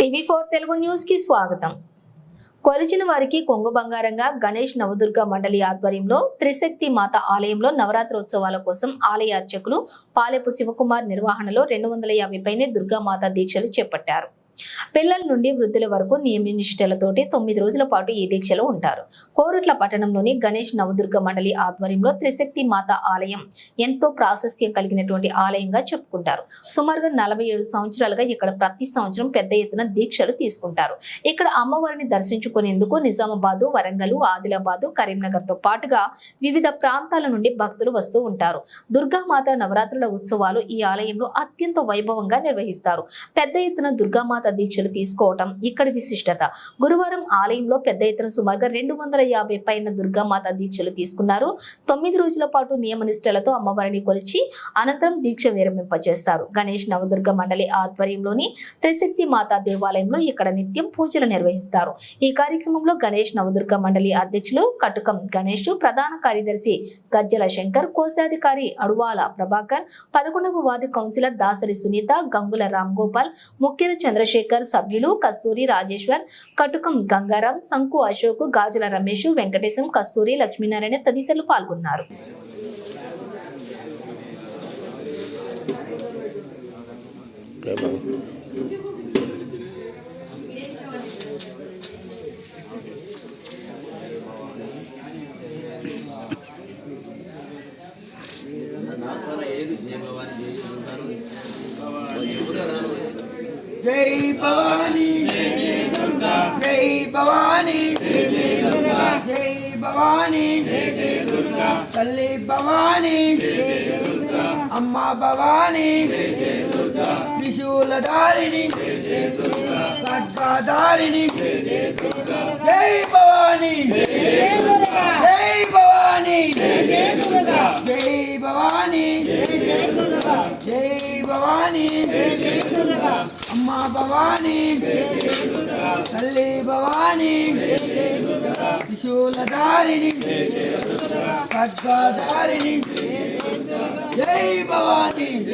TV four Telugu న్యూస్కి స్వాగతం. కొలిచిన వారికి కొంగు బంగారంగా గణేష్ నవదుర్గ మండలి ఆధ్వర్యంలో త్రిశక్తి మాత ఆలయంలో నవరాత్రోత్సవాల కోసం ఆలయ అర్చకులు పాలెపు శివకుమార్ నిర్వహణలో రెండు వందల యాభై పైనే దుర్గామాత దీక్షలు చేపట్టారు. పిల్లల నుండి వృద్ధుల వరకు నియమనిష్టలతోటి తొమ్మిది రోజుల పాటు ఈ దీక్షలో ఉంటారు. కోరుట్ల పట్టణంలోని గణేష్ నవదుర్గ మండలి ఆధ్వర్యంలో త్రిశక్తి మాత ఆలయం ఎంతో ప్రాశస్త్యం కలిగినటువంటి ఆలయంగా చెప్పుకుంటారు. సుమారుగా నలభై ఏడు సంవత్సరాలుగా ఇక్కడ ప్రతి సంవత్సరం పెద్ద ఎత్తున దీక్షలు తీసుకుంటారు. ఇక్కడ అమ్మవారిని దర్శించుకునేందుకు నిజామాబాద్ వరంగల్ ఆదిలాబాదు కరీంనగర్తో పాటుగా వివిధ ప్రాంతాల నుండి భక్తులు వస్తూ ఉంటారు. దుర్గామాత నవరాత్రుల ఉత్సవాలు ఈ ఆలయంలో అత్యంత వైభవంగా నిర్వహిస్తారు. పెద్ద ఎత్తున దుర్గామాత దీక్షలు తీసుకోవటం ఇక్కడి విశిష్టత. గురువారం ఆలయంలో పెద్ద ఎత్తున సుమారుగా రెండు వందల యాభై పైన దుర్గామాత దీక్షలు తీసుకున్నారు. తొమ్మిది రోజుల పాటు నియమనిష్టలతో అమ్మవారిని కొలిచి అనంతరం దీక్ష విరమింపజేస్తారు గణేష్ నవదుర్గ మండలి ఆధ్వర్యంలోని త్రిశక్తి మాతా దేవాలయంలో ఇక్కడ నిత్యం పూజలు నిర్వహిస్తారు. ఈ కార్యక్రమంలో గణేష్ నవదుర్గ మండలి అధ్యక్షులు కటుకం గణేష్ ప్రధాన కార్యదర్శి గజ్జల శంకర్ కోశాధికారి అడువాల ప్రభాకర్ పదకొండవ వార్డు కౌన్సిలర్ దాసరి సునీత గంగుల రామ్ గోపాల్ ముఖ్యర చంద్రశేఖర్ సభ్యులు కస్తూరి రాజేశ్వర్ కటుకం గంగారాం శంకు అశోక్ గాజుల రమేష్ వెంకటేశం కస్తూరి లక్ష్మీనారాయణ తదితరులు పాల్గొన్నారు. జై భవానీ. జై భవానీ. జై భవానీ. తల్లి భవానీ. అమ్మ భవానీ. త్రిశూలధారిణి ఖడ్గధారిణి జై భవానీ. భవానీ. అమ్మా భవానీ. తల్లి భవానీ. త్రిశూలధారిణి. ఖడ్గధారిణి జై భవానీ.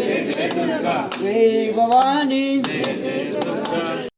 జై భవానీ.